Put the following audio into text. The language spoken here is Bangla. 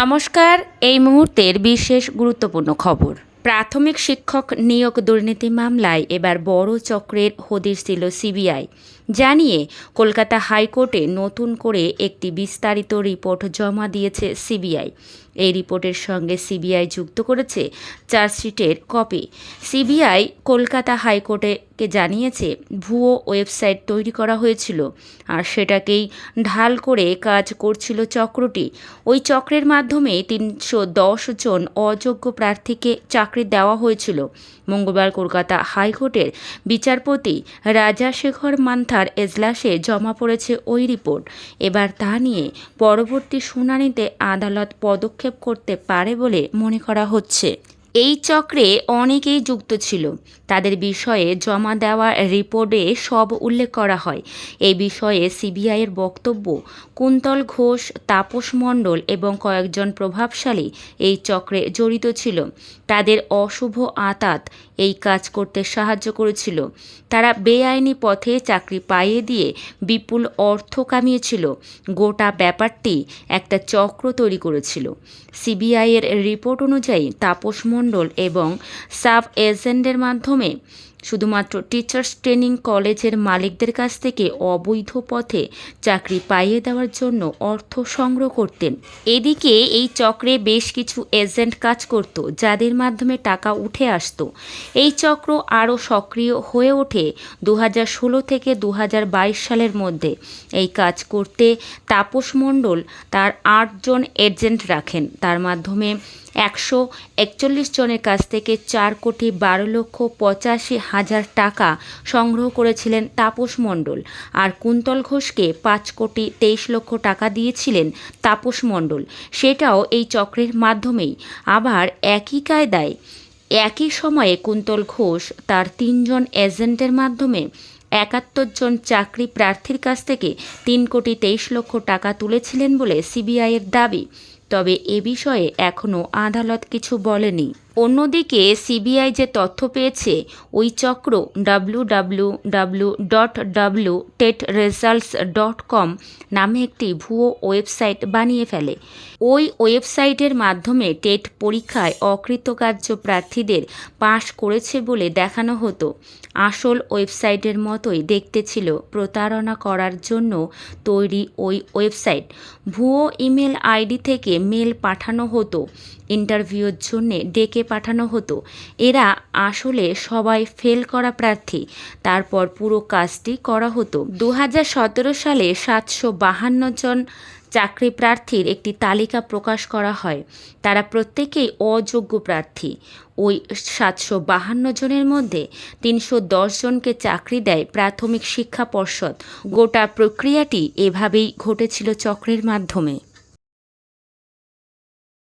নমস্কার, এই মুহূর্তের বিশেষ গুরুত্বপূর্ণ খবর। প্রাথমিক শিক্ষক নিয়োগ দুর্নীতি মামলায় এবার বড় চক্রের হদিশ ছিল সিবিআই। জানিয়ে কলকাতা হাইকোর্টে নতুন করে একটি বিস্তারিত রিপোর্ট জমা দিয়েছে সিবিআই। এই রিপোর্টের সঙ্গে সিবিআই যুক্ত করেছে চার্জশিটের কপি। সিবিআই কলকাতা হাইকোর্টেকে জানিয়েছে ভুয়ো ওয়েবসাইট তৈরি করা হয়েছিল আর সেটাকেই ঢাল করে কাজ করছিল চক্রটি। ওই চক্রের মাধ্যমে তিনশো দশ জন অযোগ্য প্রার্থীকে চাকরি দেওয়া হয়েছিল। মঙ্গলবার কলকাতা হাইকোর্টের বিচারপতি রাজাশেখর মান্থার এজলাসে জমা পড়েছে ওই রিপোর্ট। এবার তা নিয়ে পরবর্তী শুনানিতে আদালত পদক্ষেপ করতে পারে বলে মনে করা হচ্ছে। এই চক্রে অনেকেই যুক্ত ছিল। তাদের বিষয়ে জমা দেওয়া রিপোর্টে সব উল্লেখ করা হয়। এই বিষয়ে সিবিআইয়ের বক্তব্য, কুন্তল ঘোষ, তাপস মণ্ডল এবং কয়েকজন প্রভাবশালী এই চক্রে জড়িত ছিল। তাদের অশুভ আতাত এই কাজ করতে সাহায্য করেছিল। তারা বেআইনি পথে চাকরি পাইয়ে দিয়ে বিপুল অর্থ কামিয়েছিল। গোটা ব্যাপারটি একটা চক্র তৈরি করেছিল। সিবিআইয়ের রিপোর্ট অনুযায়ী তাপস মণ্ডল এবং সাব এজেন্টের মাধ্যমে শুধুমাত্র টিচার্স ট্রেনিং কলেজের মালিকদের কাছ থেকে অবৈধ পথে চাকরি পাইয়ে দেওয়ার জন্য অর্থ সংগ্রহ করতেন। এদিকে এই চক্রে বেশ কিছু এজেন্ট কাজ করত, যাদের মাধ্যমে টাকা উঠে আসতো। এই চক্র আরও সক্রিয় হয়ে ওঠে দু থেকে দু হাজার বাইশ সালের মধ্যে। এই কাজ করতে তাপস মণ্ডল তার আটজন এজেন্ট রাখেন। তার মাধ্যমে একশো একচল্লিশ জনের কাছ থেকে চার কোটি বারো লক্ষ পঁচাশি হাজার টাকা সংগ্রহ করেছিলেন তাপস মণ্ডল। আর কুন্তল ঘোষকে পাঁচ কোটি তেইশ লক্ষ টাকা দিয়েছিলেন তাপস মণ্ডল। সেটাও এই চক্রের মাধ্যমেই। আবার একই কায়দায় একই সময়ে কুন্তল ঘোষ তার তিনজন এজেন্টের মাধ্যমে একাত্তর জন চাকরি প্রার্থীর কাছ থেকে তিন কোটি তেইশ লক্ষ টাকা তুলেছিলেন বলে সিবিআইয়ের দাবি। তবে এ বিষয়ে এখনও আদালত কিছু বলেনি। অন্যদিকে সিবিআই যে তথ্য পেয়েছে, ওই চক্র W W dot TET results dot com নামে একটি ভুয়ো ওয়েবসাইট বানিয়ে ফেলে। ওই ওয়েবসাইটের মাধ্যমে টেট পরীক্ষায় অকৃতকার্য প্রার্থীদের পাশ করেছে বলে দেখানো হতো। আসল ওয়েবসাইটের মতোই দেখতে ছিল প্রতারণা করার জন্য তৈরি ওই ওয়েবসাইট। ভুয়ো ইমেল আইডি থেকে মেল পাঠানো হতো। ইন্টারভিউর জন্যে ডেকে পাঠানো হতো। এরা আসলে সবাই ফেল করা প্রার্থী। তারপর পুরো কাজটি করা হতো। দু হাজার সতেরো সালে সাতশো বাহান্ন জন চাকরি প্রার্থীর একটি তালিকা প্রকাশ করা হয়। তারা প্রত্যেকেই অযোগ্য প্রার্থী। ওই সাতশো বাহান্ন জনের মধ্যে তিনশো দশ জনকে চাকরি দেয় প্রাথমিক শিক্ষা পর্ষদ। গোটা প্রক্রিয়াটি এভাবেই ঘটেছিল চক্রের মাধ্যমে।